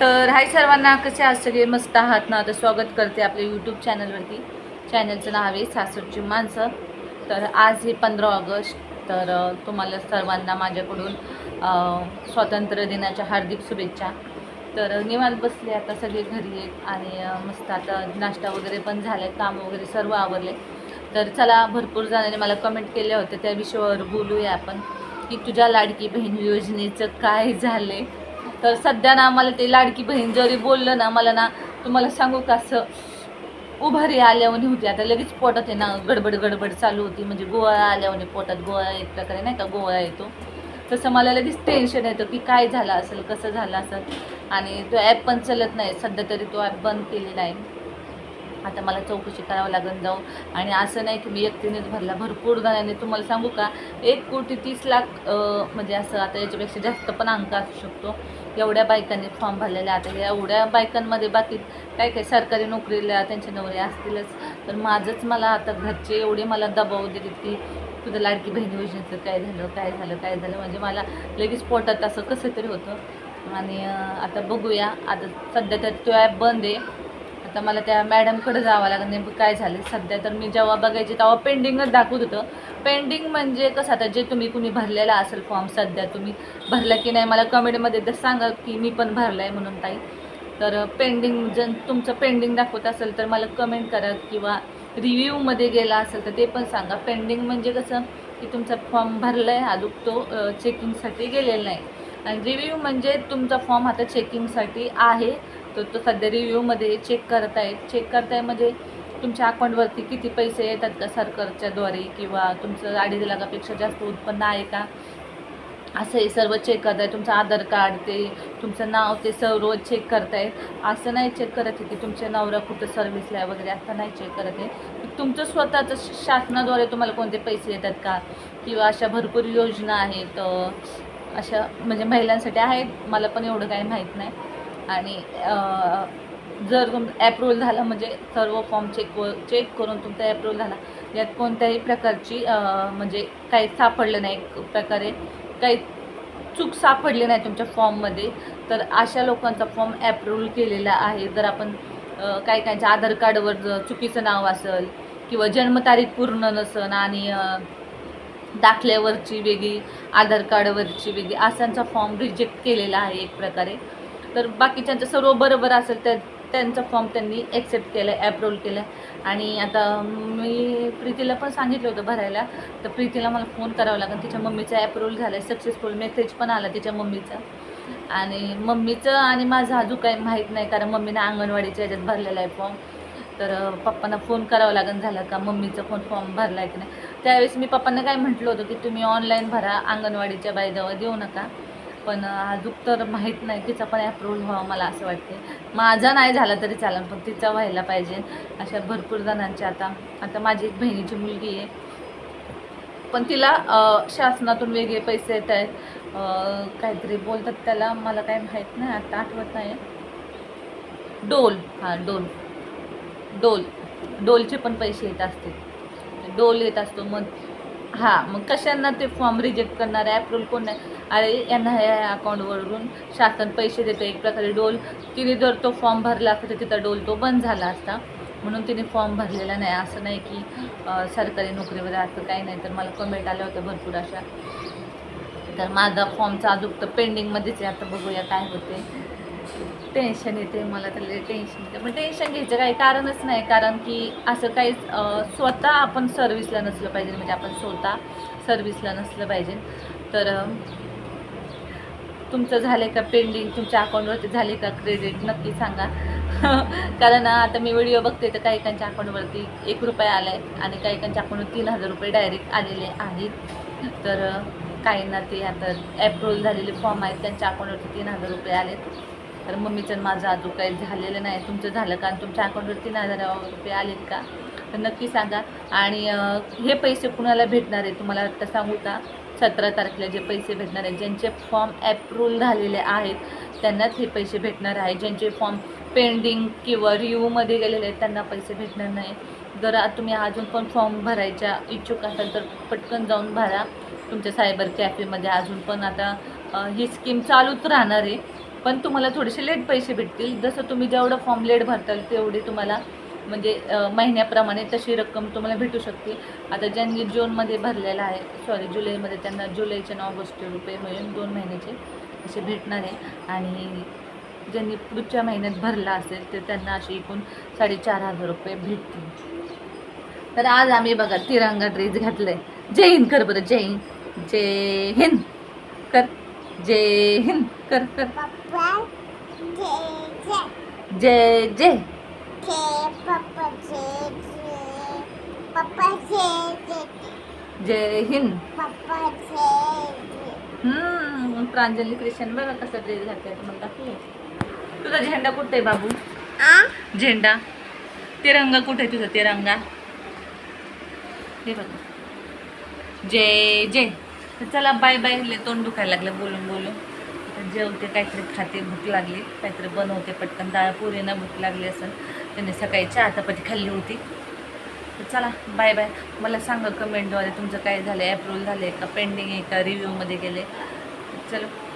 तर हाय सर्वांना कसे आज सगळे? मस्त आहात ना? तर स्वागत करते आपल्या यूट्यूब चॅनलवरती चॅनलचं नाव आहे सासरची माणसं. तर आज हे पंधरा ऑगस्ट. तर तुम्हाला सर्वांना माझ्याकडून स्वातंत्र्य दिनाच्या हार्दिक शुभेच्छा. तर निवांत बसले आता सगळे घरी आहेत आणि मस्त आता नाश्ता वगैरे पण झाले काम वगैरे सर्व आवरले. तर चला भरपूर जणांनी मला कमेंट केले होते त्या विषयावर बोलूया आपण की तुझ्या लाडकी बहीण योजनेचं काय झालं आहे तर सध्या ना मला ते लाडकी बहीण जरी बोललं ना मला ना तुम्हाला सांगू का असं उभारी आल्यावर होती. आता लगेच पोटात आहे ना गडबड गडबड चालू होती. म्हणजे गोवा आल्यावर पोटात गोळा एक प्रकारे नाही का गोळा येतो. तसं मला लगेच टेन्शन येतं की काय झालं असेल कसं झालं असेल. आणि तो ॲप पण चलत नाही. सध्या तरी तो ॲप बंद केलेला आहे. आता मला चौकशी करावं लागेल जाऊ आणि असं नाही की मी एकटीनेच भरला भरपूर जणांनी तुम्हाला सांगू का एक कोटी तीस लाख म्हणजे असं आता याच्यापेक्षा जास्त पण अंक असू शकतो. एवढ्या बायकांनी फॉर्म भरलेले आता एवढ्या बायकांमध्ये बाकी काय काय सरकारी नोकरीला त्यांचे नवरे असतीलच. तर माझंच मला आता घरचे एवढे मला दबाव दिले की तुझं लाडकी बहीण योजनेचं काय झालं काय झालं काय झालं? म्हणजे मला लगेच पोटात असं कसं तरी होतं. आणि आता बघूया. आता सध्या तर तो ॲप बंद आहे. आता मला त्या मॅडमकडे जावं लागेल नेमकं काय झालं सध्या तर मी जेव्हा बघायचे तेव्हा पेंडिंगच दाखवत होतं. पेंडिंग म्हणजे कसं आता जे तुम्ही कुणी भरलेला असेल फॉर्म सध्या तुम्ही भरला की नाही मला कमेंटमध्ये तर सांगा की मी पण भरला आहे म्हणून ताई. तर पेंडिंग जर तुमचं पेंडिंग दाखवत असेल तर मला कमेंट करा किंवा रिव्ह्यूमध्ये गेला असेल तर ते पण सांगा. पेंडिंग म्हणजे कसं की तुमचा फॉर्म भरला आहे अजून तो चेकिंगसाठी गेलेला नाही. आणि रिव्ह्यू म्हणजे तुमचा फॉर्म आता चेकिंगसाठी आहे. तर तो सध्या रिव्ह्यूमध्ये चेक करत आहेत. चेक करताय म्हणजे तुमच्या अकाउंटवरती किती पैसे येतात का सरकारच्याद्वारे किंवा तुमचं अडीच लाखापेक्षा जास्त उत्पन्न आहे का? असं हे सर्व चेक करताय तुमचं आधार कार्ड ते तुमचं नाव ते सर्व चेक करताय असं नाही चेक करत आहे की तुमच्या नवरा कुठं सर्व्हिसला आहे वगैरे असं नाही चेक करत आहे. तुमचं स्वतःचं शासनाद्वारे तुम्हाला कोणते पैसे येतात का? किंवा अशा भरपूर योजना आहेत अशा म्हणजे महिलांसाठी आहेत? मला पण एवढं काही माहीत नाही. आणि जर तुम ॲप्रूव्हल झालं म्हणजे सर्व फॉर्म चेक व चेक करून तुमचा ॲप्रूव्हल झाला यात कोणत्याही प्रकारची म्हणजे काही सापडलं नाही एक प्रकारे काही चूक सापडली नाही तुमच्या फॉर्ममध्ये तर अशा लोकांचा फॉर्म ॲप्रूव्हल केलेला आहे. जर आपण काही काहींच्या आधार कार्डवर जर चुकीचं नाव असेल किंवा जन्मतारीख पूर्ण नसन आणि दाखल्यावरची वेगळी आधार कार्डवरची वेगळी असांचा फॉर्म रिजेक्ट केलेला आहे एक प्रकारे. तर बाकीच्यांचं सर्व बरोबर असेल तर त्यांचा फॉर्म त्यांनी ॲक्सेप्ट केलं आहे ॲप्रूव्हल केलं आहे आणि आता मी प्रीतीला पण सांगितलं होतं भरायला. तर प्रीतीला मला फोन करावा लागेल. तिच्या मम्मीचं ॲप्रोल झाला आहे सक्सेसफुल मेसेज पण आला तिच्या मम्मीचा. आणि मम्मीचं आणि माझं अजून काही माहीत नाही कारण मम्मीनं अंगणवाडीच्या ह्याच्यात भरलेला आहे फॉर्म तर पप्पांना फोन करावा लागेल झालं का? मम्मीचं फोन फॉर्म भरला आहे की नाही? त्यावेळेस मी पप्पांना काय म्हटलं होतं की तुम्ही ऑनलाईन भरा अंगणवाडीच्या बायजावर देऊ नका. पण अजून तर माहीत नाही तिचा पण अप्रूव्हल व्हावा मला असं वाटते. माझा नाही झाला तरी चालेल पण तिचा व्हायला पाहिजे. अशा भरपूर जणांच्या आता आता माझी एक बहिणीची मुलगी आहे. पण तिला शासनातून वेगळे पैसे येत आहेत. काहीतरी बोलतात त्याला मला काय माहीत नाही आता आठवत नाही. डोल हां डोल. डोल. डोलचे पण पैसे येत असतील. डोल येत असतो मग हां मग कशांना ते फॉर्म रिजेक्ट करणार आहे? ॲप्रूव्हल कोण नाही अरे यांना ह्या अकाउंटवरून शासन पैसे देतं. एक प्रकारे डोल तिने जर तो फॉर्म भरला असता तर तिचा डोल तो बंद झाला असता. म्हणून तिने फॉर्म भरलेला नाही. असं नाही की सरकारी नोकरीमध्ये असं काही नाही. तर मला कमेंट आल्या होत्या भरपूर अशा. तर माझा फॉर्मचा अजून तर पेंडिंगमध्येच आहे. आता बघूया काय होते टेन्शन येते मला तर टेन्शन येते. पण टेन्शन घ्यायचं काही कारणच नाही. कारण की असं काही स्वतः आपण सर्व्हिसला नसलं पाहिजे. म्हणजे आपण स्वतः सर्विसला नसलं पाहिजे. तर तुमचं झालं का पेंडिंग तुमच्या अकाउंटवरती झाले का क्रेडिट नक्की सांगा. कारण आता मी व्हिडिओ बघते तर काही काहींच्या अकाउंटवरती एक रुपया आला आहे आणि काही काहींच्या अकाउंटवर तीन हजार रुपये डायरेक्ट आलेले आहेत. तर काहींना ते आता ॲप्रूव्हल झालेले फॉर्म आहेत. त्यांच्या अकाउंटवरती तीन हजार रुपये आलेत. तर मम्मीचं माझं अजून काही झालेलं नाही. तुमचं झालं का? आणि तुमच्या अकाउंटवर तीन हजार रुपये आलेत का? तर नक्की सांगा. आणि हे पैसे कुणाला भेटणार आहे तुम्हाला आत्ता सांगू का? सतरा तारखेला जे पैसे भेटणार आहेत ज्यांचे फॉर्म ॲप्रूव्हल झालेले आहेत त्यांनाच हे पैसे भेटणार आहे. ज्यांचे फॉर्म पेंडिंग किंवा रिव्ह्यूमध्ये गेलेले आहेत त्यांना पैसे भेटणार नाही. जर तुम्ही अजून पण फॉर्म भरायच्या इच्छुक असाल तर पटकन जाऊन भरा. तुमच्या सायबर कॅफेमध्ये अजून पण आता ही स्कीम चालूच राहणार आहे. पण तुम्हाला थोडेसे लेट पैसे भेटतील. जसं तुम्ही जेवढं फॉर्म लेट भरताल तेवढे तुम्हाला म्हणजे महिन्याप्रमाणे तशी रक्कम तुम्हाला भेटू शकते. आता ज्यांनी जूनमध्ये भरलेलं आहे सॉरी जुलैमध्ये त्यांना जुलैचे आणि ऑगस्टचे रुपये मिळून दोन महिन्याचे असे भेटणार आहे. आणि ज्यांनी पुढच्या महिन्यात भरला असेल तर त्यांना असे एकूण साडेचार हजार रुपये भेटतील. तर आज आम्ही बघा तिरंगा ड्रेस घातलाय. जय हिंद कर बरं जय हिंद. जय हिंद. कर. जय हिंद कर कर. जय जय जय. हिंद. हम्म, प्रांजली क्रिशन बघा कसा ड्रेस घातलाय तुम्हाला दाखवू. तुझा झेंडा कुठे आहे बाबू? झेंडा. तिरंगा कुठे आहे तुझा? तिरंगा हे बघा. जय जय. तर चला बाय बाय ले तोंड दुखायला लागलं बोलून बोलून. जेवते काहीतरी खाते भूक लागली. काहीतरी बनवते पटकन डाळ पोरीना भूक लागली असेल. त्याने सकाळी चहा चपाती खाल्ली होती. तर चला बाय बाय. मला सांगा कमेंटद्वारे तुमचं काय झालं आहे अप्रूव्हल झालं आहे का? पेंडिंग आहे का? रिव्ह्यूमध्ये गेले. चलो.